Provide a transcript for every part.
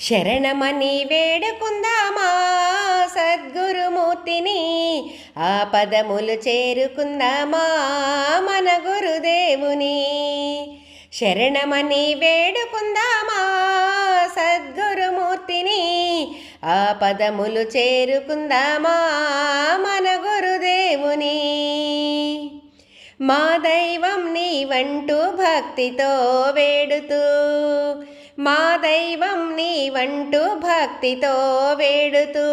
శరణమని వేడుకుందామా సద్గురుమూర్తిని? ఆ పదములు చేరుకుందామా మన గురుదేవుని? శరణమని వేడుకుందామా సద్గురుమూర్తిని? ఆ పదములు చేరుకుందామా మన గురుదేవుని? మా దైవం నీవంటూ భక్తితో వేడుతూ మా దైవం నీవంటూ భక్తితో వేడుతూ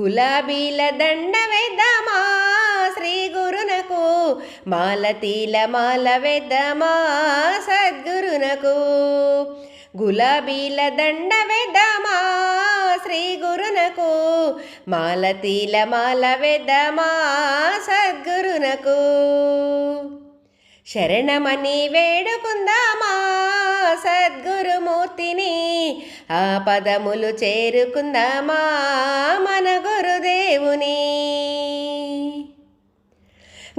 గులాబీల దండ వేద్దామా శ్రీ గురునకు? మాలతీల మాల వేద్దామా సద్గురునకు? గులాబీల దండ వేద్దామా శ్రీ గురునకు? మాలతీల మాల వేద్దామా సద్గురునకు? శరణమని వేడుకుందామా సద్గురుమూర్తిని? ఆ పదములు చేరుకుందామా మన గురుదేవుని?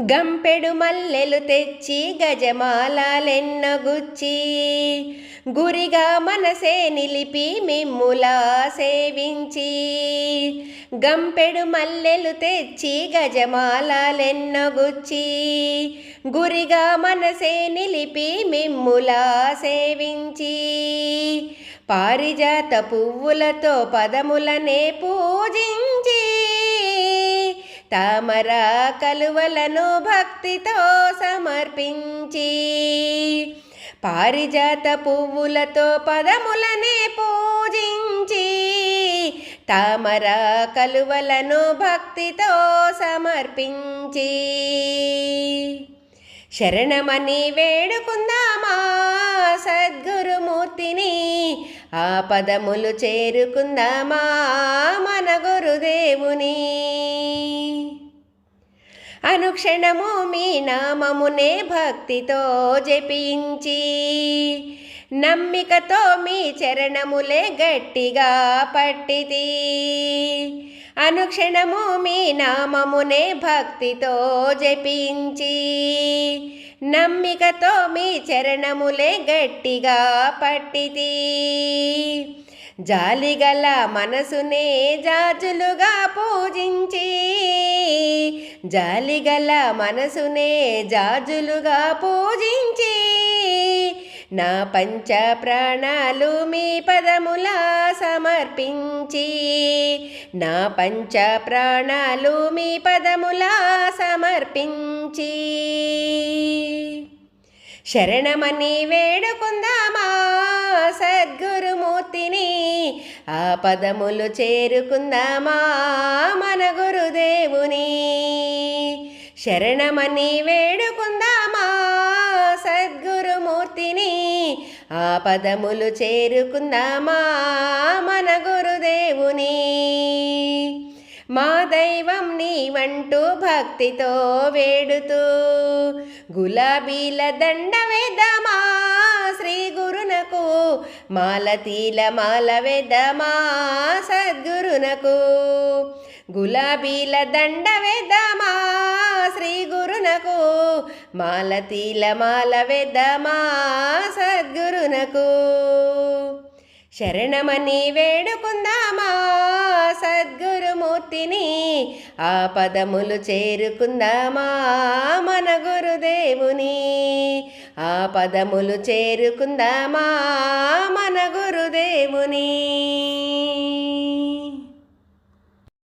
గంపెడు మల్లెలు తెచ్చి గజమాలెన్నగుచ్చి గురిగా మనసే నిలిపి మిమ్ములా సేవించి. గంపెడు మల్లెలు తెచ్చి గజమాలెన్నగుచ్చి గురిగా మనసే నిలిపి మిమ్ములా సేవించి. పారిజాత పువ్వులతో పదములనే పూజించి తామర కలువలను భక్తితో సమర్పించి పారిజాత పువ్వులతో పదములనే పూజించి తామర కలువలను భక్తితో సమర్పించి. శరణమని వేడుకుందామా సద్గురుమూర్తిని? ఆ పదములు చేరుకుందామా మన గురుదేవుని? అనుక్షణము మీ నామమునే భక్తితో జపించి నమ్మికతో మీ చరణములే గట్టిగా పట్టితి. అనుక్షణము మీ నామమునే భక్తితో జపించి నమ్మికతో మీ చరణములే గట్టిగా పట్టితి. జాలిగల మనసునే జాజులుగా పూజించి జాలిగల మనసునే జాజులుగా పూజించి నా పంచ ప్రాణాలు మీ పదములా సమర్పించి నా పంచ ప్రాణాలు మీ పదములా సమర్పించి. శరణమని వేడుకుందామా సద్గురుమూర్తిని? ఆ పదములు చేరుకుందామా మన గురుదేవుని? శరణమని వేడుకుందామా సద్గురుమూర్తిని? ఆ పదములు చేరుకుందామా మన గురుదేవుని? మా దైవం నీవంటూ భక్తితో వేడుతూ గులాబీల దండ వేదమా శ్రీ గురునకు మాలతీల మాల వేదమా సద్గురునకు గులాబీల దండ వేదమా శ్రీ గురునకు మాలతీల మాల వేదమా సద్గురునకు శరణమని వేడుకుందామా? సద్గురుమూర్తిని ఆ పదములు చేరుకుందామా మన గురుదేవుని? ఆ పదములు చేరుకుందామా మన గురుదేవుని?